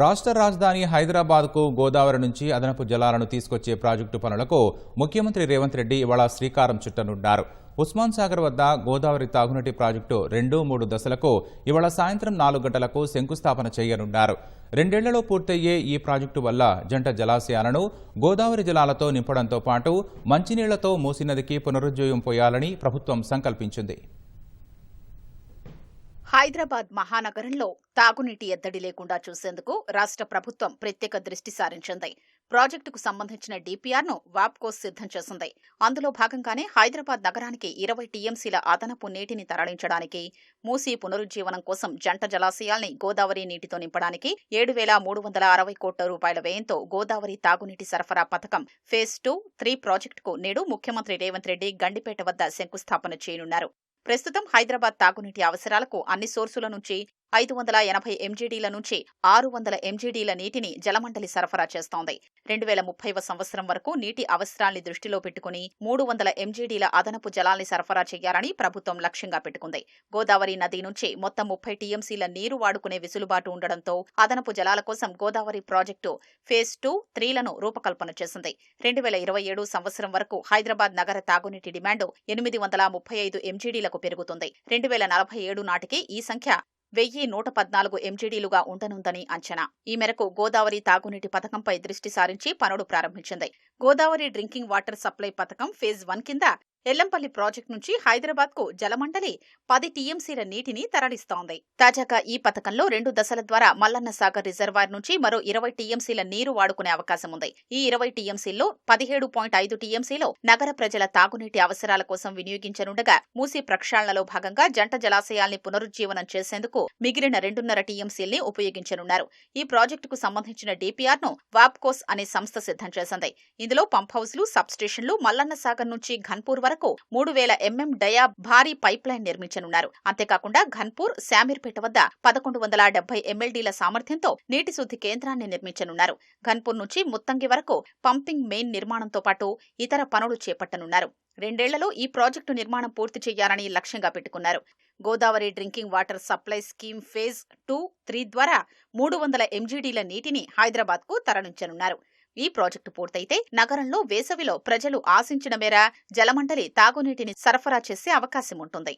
రాష్ట్ర రాజధాని హైదరాబాద్కు గోదావరి నుంచి అదనపు జలాలను తీసుకొచ్చే ప్రాజెక్టు పనులకు ముఖ్యమంత్రి రేవంత్ రెడ్డి ఇవాళ శ్రీకారం చుట్టనున్నారు. ఉస్మాన్ సాగర్ వద్ద గోదావరి తాగునీటి ప్రాజెక్టు రెండు మూడు దశలకు ఇవాళ సాయంత్రం నాలుగు గంటలకు శంకుస్థాపన చేయనున్నారు. రెండేళ్ళలో పూర్తయ్యే ఈ ప్రాజెక్టు వల్ల జంట జలాశయాలను గోదావరి జలాలతో నింపడంతో పాటు మంచినీళ్ళతో మూసినదికి పునరుజ్జయం పోయాలని ప్రభుత్వం సంకల్పించింది. హైదరాబాద్ మహానగరంలో తాగునీటి ఎద్దడి లేకుండా చూసేందుకు రాష్ట్ర ప్రభుత్వం ప్రత్యేక దృష్టి సారించింది. ప్రాజెక్టుకు సంబంధించిన డీపీఆర్ను ను సిద్ధం చేసింది. అందులో భాగంగానే హైదరాబాద్ నగరానికి ఇరవై టీఎంసీల అదనపు నీటిని తరలించడానికి మూసీ పునరుజ్జీవనం కోసం జంట జలాశయాల్ని గోదావరి నీటితో నింపడానికి ఏడు వేల మూడు వందల అరవై కోట్ల రూపాయల వ్యయంతో గోదావరి తాగునీటి సరఫరా పథకం ఫేజ్ టూ త్రీ ప్రాజెక్టుకు నేడు ముఖ్యమంత్రి రేవంత్ రెడ్డి గండిపేట వద్ద శంకుస్థాపన చేయనున్నారు. ప్రస్తుతం హైదరాబాద్ తాగునీటి అవసరాలకు అన్ని సోర్సుల నుంచి ఐదు వందల ఎనభై ఎంజీడీల నుంచి ఆరు వందల ఎంజీడీల నీటిని జలమండలి సరఫరా చేస్తోంది. రెండు వేల ముప్పైవ సంవత్సరం వరకు నీటి అవసరాల్ని దృష్టిలో పెట్టుకుని మూడు వందల ఎంజీడీల అదనపు జలాల్ని సరఫరా చేయాలని ప్రభుత్వం లక్ష్యంగా పెట్టుకుంది. గోదావరి నది నుంచి మొత్తం ముప్పై టీఎంసీల నీరు వాడుకునే వెసులుబాటు ఉండడంతో అదనపు జలాల కోసం గోదావరి ప్రాజెక్టు ఫేజ్ టూ త్రీలను రూపకల్పన చేసింది. రెండు వేల ఇరవై ఏడు సంవత్సరం వరకు హైదరాబాద్ నగర తాగునీటి డిమాండ్ ఎనిమిది వందల ముప్పై ఐదు ఎంజీడీలకు పెరుగుతుంది. రెండు వేల నలభై ఏడు నాటికి ఈ సంఖ్య వెయ్యి నూట పద్నాలుగు ఎంజీడీలుగా ఉండనుందని అంచనా. ఈ మేరకు గోదావరి తాగునీటి పథకంపై దృష్టి సారించి పనులు ప్రారంభించింది. గోదావరి డ్రింకింగ్ వాటర్ సప్లై పథకం ఫేజ్ వన్ కింద ఎల్లంపల్లి ప్రాజెక్టు నుంచి హైదరాబాద్కు జలమండలి పది టీఎంసీల నీటిని తరలిస్తోంది. తాజాగా ఈ పథకంలో రెండు దశల ద్వారా మల్లన్న సాగర్ రిజర్వాయర్ నుంచి మరో ఇరవై టీఎంసీల నీరు వాడుకునే అవకాశం ఉంది. ఈ ఇరవై టీఎంసీల్లో పదిహేడు పాయింట్ ఐదు టీఎంసీలో నగర ప్రజల తాగునీటి అవసరాల కోసం వినియోగించనుండగా మూసీ ప్రక్షాళనలో భాగంగా జంట జలాశయాల్ని పునరుజ్జీవనం చేసేందుకు మిగిలిన రెండున్నర టీఎంసీల్ని ఉపయోగించనున్నారు. ఈ ప్రాజెక్టుకు సంబంధించిన డీపీఆర్ను వాప్కోస్ అనే సంస్థ సిద్ధం చేసింది. ఇందులో పంప్ హౌస్లు సబ్ స్టేషన్లు మల్లన్న సాగర్ నుంచి ఘన్పూర్ వరకు మూడు వేల ఎంఎం డయా భారీ పైప్ లైన్ నిర్మించనున్నారు. అంతేకాకుండా ఘన్పూర్ శామీర్పేట వద్ద పదకొండు వందల డెబ్బై ఎంఎల్డీల సామర్థ్యంతో నీటి శుద్ధి కేంద్రాన్ని నిర్మించనున్నారు. ఘన్పూర్ నుంచి ముత్తంగి వరకు పంపింగ్ మెయిన్ నిర్మాణంతో పాటు ఇతర పనులు చేపట్టనున్నారు. రెండేళ్ళలో ఈ ప్రాజెక్టు నిర్మాణం పూర్తి చేయాలని లక్ష్యంగా పెట్టుకున్నారు. Godavari drinking water supply scheme phase two three ద్వారా మూడు వందల ఎంజీడీల నీటిని హైదరాబాద్కు తరలించనున్నారు. ఈ ప్రాజెక్టు పూర్తయితే నగరంలో వేసవిలో ప్రజలు ఆశించిన మేర జలమండలి తాగునీటిని సరఫరా చేసే అవకాశం ఉంటుంది